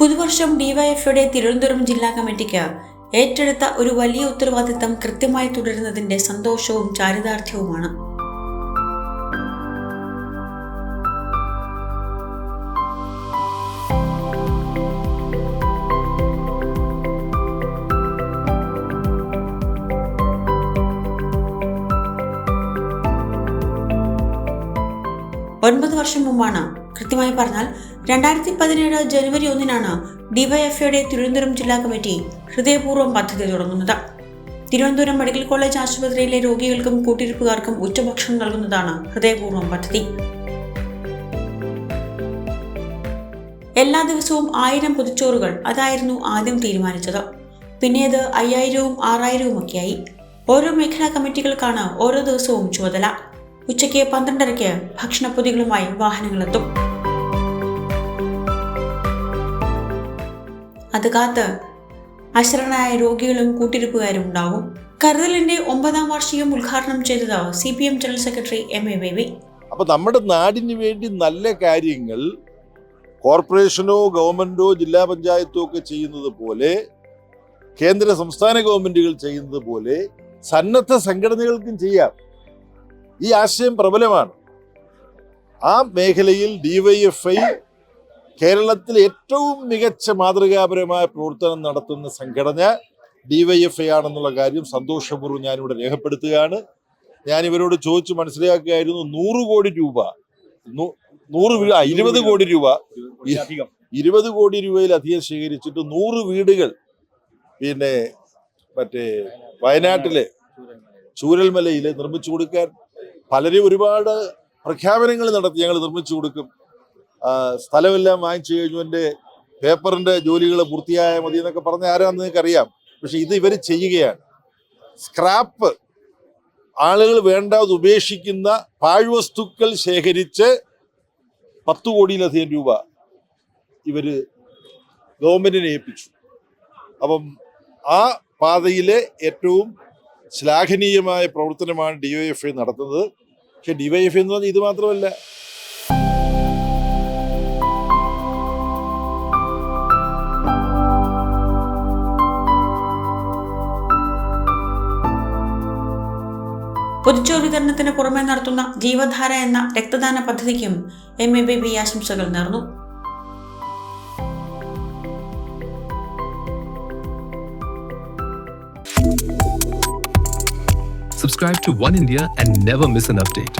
പുതുവർഷം ഡിവൈഎഫ്ഐയുടെ തിരുവനന്തപുരം ജില്ലാ കമ്മിറ്റിക്ക് ഏറ്റെടുത്ത ഒരു വലിയ ഉത്തരവാദിത്തം കൃത്യമായി തുടരുന്നതിന്റെ സന്തോഷവും ചാരിതാർത്ഥ്യവുമാണ്. ഒൻപത് വർഷം മുമ്പാണ് കൃത്യമായി പറഞ്ഞാൽ രണ്ടായിരത്തി പതിനേഴ് ജനുവരി ഒന്നിനാണ് ഡിവൈഎഫ്ഐയുടെ തിരുവനന്തപുരം ജില്ലാ കമ്മിറ്റി ഹൃദയപൂർവം പദ്ധതി തുടങ്ങുന്നത്. തിരുവനന്തപുരം മെഡിക്കൽ കോളേജ് ആശുപത്രിയിലെ രോഗികൾക്കും കൂട്ടിരിപ്പുകാർക്കും ഉച്ചഭക്ഷണം നൽകുന്നതാണ് ഹൃദയപൂർവം പദ്ധതി. എല്ലാ ദിവസവും ആയിരം പൊതിച്ചോറുകൾ അതായിരുന്നു ആദ്യം തീരുമാനിച്ചത്. പിന്നെ അത് അയ്യായിരവും ആറായിരവും ഒക്കെയായി ഓരോ മേഖലാ കമ്മിറ്റികൾക്കാണ് ഓരോ ദിവസവും ചുമതല. ഉച്ചയ്ക്ക് പന്ത്രണ്ടരയ്ക്ക് ഭക്ഷണപ്പൊതികളുമായി വാഹനങ്ങളെത്തും. അത് കാത്ത്. അശരണായ രോഗികളും കൂട്ടിരിപ്പുകാരും ഉണ്ടാവും കരുതലിന്റെ ഒമ്പതാം വാർഷികം ഉദ്ഘാടനം ചെയ്തത് C P M general secretary M A Baby. അപ്പൊ നമ്മുടെ നാടിന് വേണ്ടി നല്ല കാര്യങ്ങൾ കോർപ്പറേഷനോ ഗവൺമെന്റോ ജില്ലാ പഞ്ചായത്തോ ഒക്കെ ചെയ്യുന്നത് പോലെ കേന്ദ്ര സംസ്ഥാന ഗവൺമെന്റുകൾ ചെയ്യുന്നത് പോലെ സന്നദ്ധ സംഘടനകൾക്കും ചെയ്യാം. ഈ ആശയം പ്രബലമാണ്. ആ മേഖലയിൽ ഡിവൈഎഫ്ഐ കേരളത്തിൽ ഏറ്റവും മികച്ച മാതൃകാപരമായ പ്രവർത്തനം നടത്തുന്ന സംഘടന ഡിവൈഎഫ്ഐ ആണെന്നുള്ള കാര്യം സന്തോഷപൂർവം ഞാനിവിടെ രേഖപ്പെടുത്തുകയാണ്. ഞാൻ ഇവരോട് ചോദിച്ചു മനസ്സിലാക്കുകയായിരുന്നു നൂറ് കോടി രൂപ നൂറ് ഇരുപത് കോടി രൂപ. ഇരുപത് കോടി രൂപയിലധികം ശേഖരിച്ചിട്ട് നൂറ് വീടുകൾ പിന്നെ മറ്റേ വയനാട്ടിലെ ചൂരൽമലയിൽ നിർമ്മിച്ചു കൊടുക്കാൻ പലരും ഒരുപാട് പ്രഖ്യാപനങ്ങൾ നടത്തി ഞങ്ങൾ നിർമ്മിച്ചു കൊടുക്കും. സ്ഥലമെല്ലാം വാങ്ങിച്ചു കഴിഞ്ഞു. എന്റെ പേപ്പറിന്റെ ജോലികൾ പൂർത്തിയായ മതി എന്നൊക്കെ പറഞ്ഞ ആരാന്ന് നിങ്ങൾക്കറിയാം. പക്ഷെ ഇത് ഇവർ ചെയ്യുകയാണ്. സ്ക്രാപ്പ് ആളുകൾ വേണ്ടാതെ ഉപേക്ഷിക്കുന്ന പാഴ്വസ്തുക്കൾ ശേഖരിച്ച് പത്ത് കോടിയിലധികം രൂപ ഇവർ ഗവൺമെന്റിനെ ഏൽപ്പിച്ചു. അപ്പം ആ പാതയിലെ ഏറ്റവും ശ്ലാഘനീയമായ പ്രവർത്തനമാണ് ഡി വൈ എഫ് ഐ നടത്തുന്നത്. പക്ഷെ ഐ എന്ന് പറഞ്ഞാൽ ഇത് മാത്രമല്ല. പൊതിച്ചോറ് വിതരണത്തിന് പുറമെ നടത്തുന്ന ജീവധാര എന്ന രക്തദാന പദ്ധതിക്കും എം എ ബി ആശംസകൾ നേർന്നു Subscribe to One India and never miss an update.